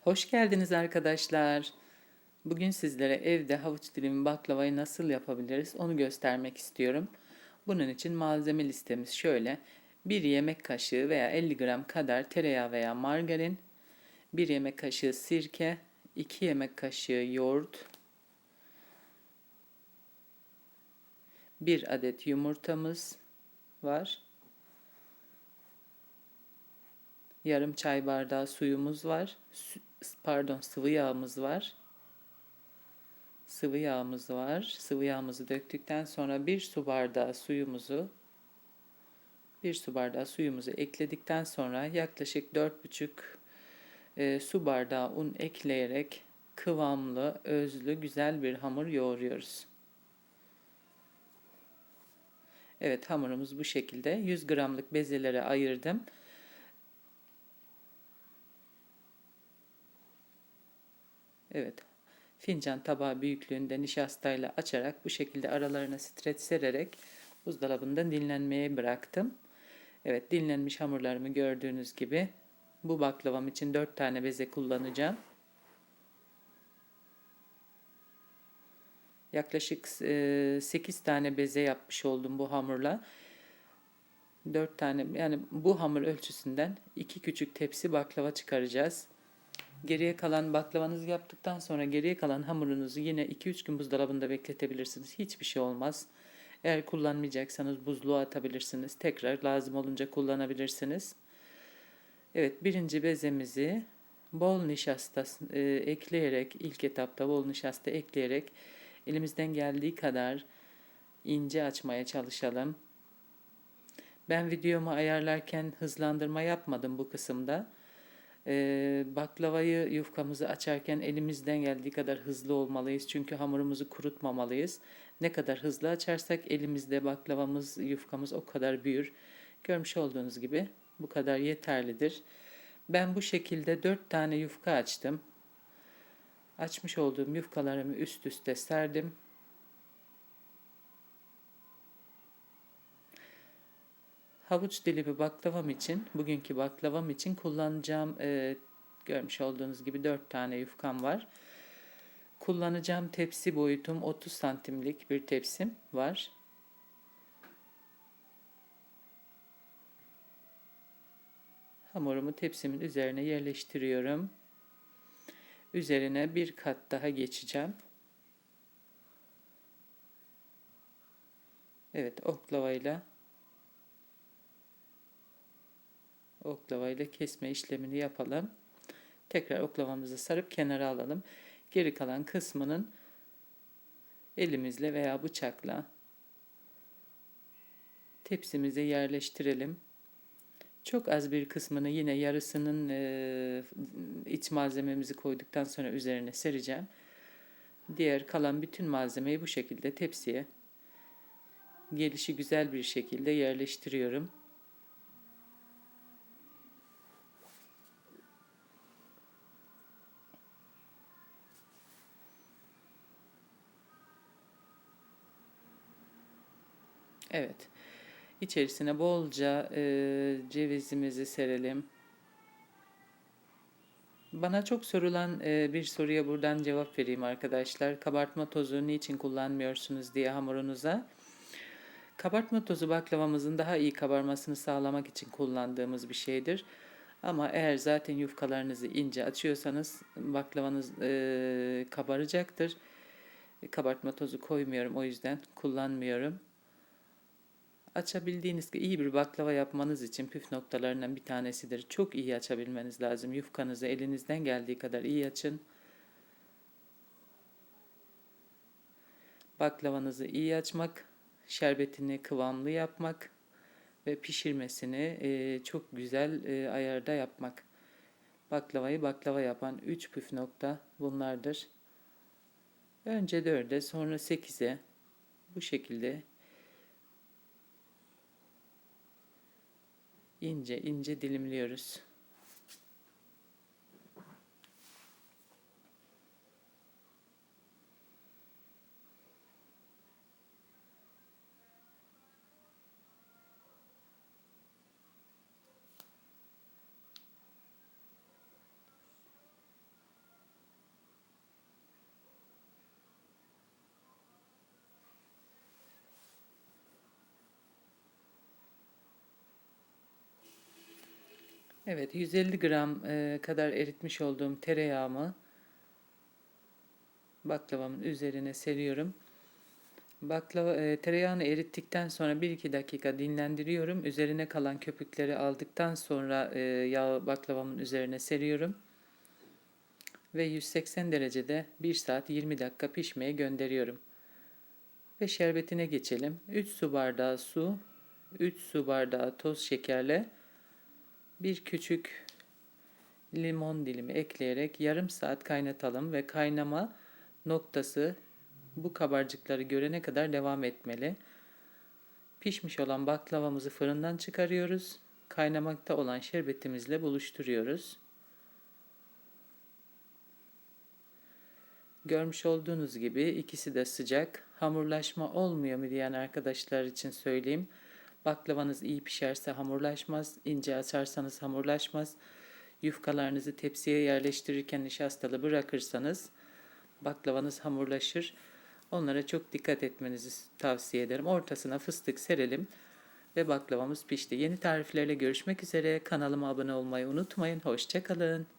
Hoş geldiniz arkadaşlar. Bugün sizlere evde havuç dilimi baklavayı nasıl yapabiliriz onu göstermek istiyorum. Bunun için malzeme listemiz şöyle. 1 yemek kaşığı veya 50 gram kadar tereyağı veya margarin, 1 yemek kaşığı sirke, 2 yemek kaşığı yoğurt, 1 adet yumurtamız var. Yarım çay bardağı suyumuz var. Pardon, sıvı yağımız var. Sıvı yağımız var. Sıvı yağımızı döktükten sonra bir su bardağı suyumuzu bir su bardağı suyumuzu ekledikten sonra yaklaşık 4,5 e, su bardağı un ekleyerek kıvamlı, özlü, güzel bir hamur yoğuruyoruz. Evet hamurumuz bu şekilde. 100 gramlık bezelere ayırdım. Evet. Fincan tabağı büyüklüğünde nişastayla açarak bu şekilde aralarına streç sererek buzdolabında dinlenmeye bıraktım. Evet dinlenmiş hamurlarımı gördüğünüz gibi bu baklavam için 4 tane beze kullanacağım. Yaklaşık 8 tane beze yapmış oldum bu hamurla. 4 tane yani bu hamur ölçüsünden 2 küçük tepsi baklava çıkaracağız. Geriye kalan baklavanızı yaptıktan sonra geriye kalan hamurunuzu yine 2-3 gün buzdolabında bekletebilirsiniz. Hiçbir şey olmaz. Eğer kullanmayacaksanız buzluğa atabilirsiniz. Tekrar lazım olunca kullanabilirsiniz. Evet birinci bezemizi bol nişasta e, ekleyerek ilk etapta bol nişasta ekleyerek elimizden geldiği kadar ince açmaya çalışalım. Ben videomu ayarlarken hızlandırma yapmadım bu kısımda. Ee, baklavayı yufkamızı açarken elimizden geldiği kadar hızlı olmalıyız. Çünkü hamurumuzu kurutmamalıyız. Ne kadar hızlı açarsak elimizde baklavamız, yufkamız o kadar büyür. Görmüş olduğunuz gibi bu kadar yeterlidir. Ben bu şekilde 4 tane yufka açtım. Açmış olduğum yufkalarımı üst üste serdim. Havuç dilimi baklavam için, bugünkü baklavam için kullanacağım, e, görmüş olduğunuz gibi 4 tane yufkam var. Kullanacağım tepsi boyutum 30 santimlik bir tepsim var. Hamurumu tepsimin üzerine yerleştiriyorum. Üzerine bir kat daha geçeceğim. Evet oklavayla oklavayla kesme işlemini yapalım. Tekrar oklavamızı sarıp kenara alalım. Geri kalan kısmının elimizle veya bıçakla tepsimize yerleştirelim. Çok az bir kısmını yine yarısının e, iç malzememizi koyduktan sonra üzerine sereceğim. Diğer kalan bütün malzemeyi bu şekilde tepsiye gelişi güzel bir şekilde yerleştiriyorum. Evet. İçerisine bolca e, cevizimizi serelim. Bana çok sorulan e, bir soruya buradan cevap vereyim arkadaşlar. Kabartma tozu niçin kullanmıyorsunuz diye hamurunuza. Kabartma tozu baklavamızın daha iyi kabarmasını sağlamak için kullandığımız bir şeydir. Ama eğer zaten yufkalarınızı ince açıyorsanız baklavanız e, kabaracaktır. Kabartma tozu koymuyorum o yüzden kullanmıyorum. Açabildiğiniz iyi bir baklava yapmanız için püf noktalarından bir tanesidir. Çok iyi açabilmeniz lazım. Yufkanızı elinizden geldiği kadar iyi açın. Baklavanızı iyi açmak, şerbetini kıvamlı yapmak ve pişirmesini e, çok güzel e, ayarda yapmak. Baklavayı baklava yapan 3 püf nokta bunlardır. Önce 4'e sonra 8'e bu şekilde ince ince dilimliyoruz. Evet, 150 gram e, kadar eritmiş olduğum tereyağımı baklavamın üzerine seriyorum. Baklava e, tereyağını erittikten sonra 1-2 dakika dinlendiriyorum. Üzerine kalan köpükleri aldıktan sonra e, yağı baklavamın üzerine seriyorum. Ve 180 derecede 1 saat 20 dakika pişmeye gönderiyorum. Ve şerbetine geçelim. 3 su bardağı su, 3 su bardağı toz şekerle bir küçük limon dilimi ekleyerek yarım saat kaynatalım ve kaynama noktası bu kabarcıkları görene kadar devam etmeli. Pişmiş olan baklavamızı fırından çıkarıyoruz. Kaynamakta olan şerbetimizle buluşturuyoruz. Görmüş olduğunuz gibi ikisi de sıcak. Hamurlaşma olmuyor mu diyen arkadaşlar için söyleyeyim. Baklavanız iyi pişerse hamurlaşmaz, ince açarsanız hamurlaşmaz. Yufkalarınızı tepsiye yerleştirirken nişastalı bırakırsanız baklavanız hamurlaşır. Onlara çok dikkat etmenizi tavsiye ederim. Ortasına fıstık serelim ve baklavamız pişti. Yeni tariflerle görüşmek üzere. Kanalıma abone olmayı unutmayın. Hoşçakalın.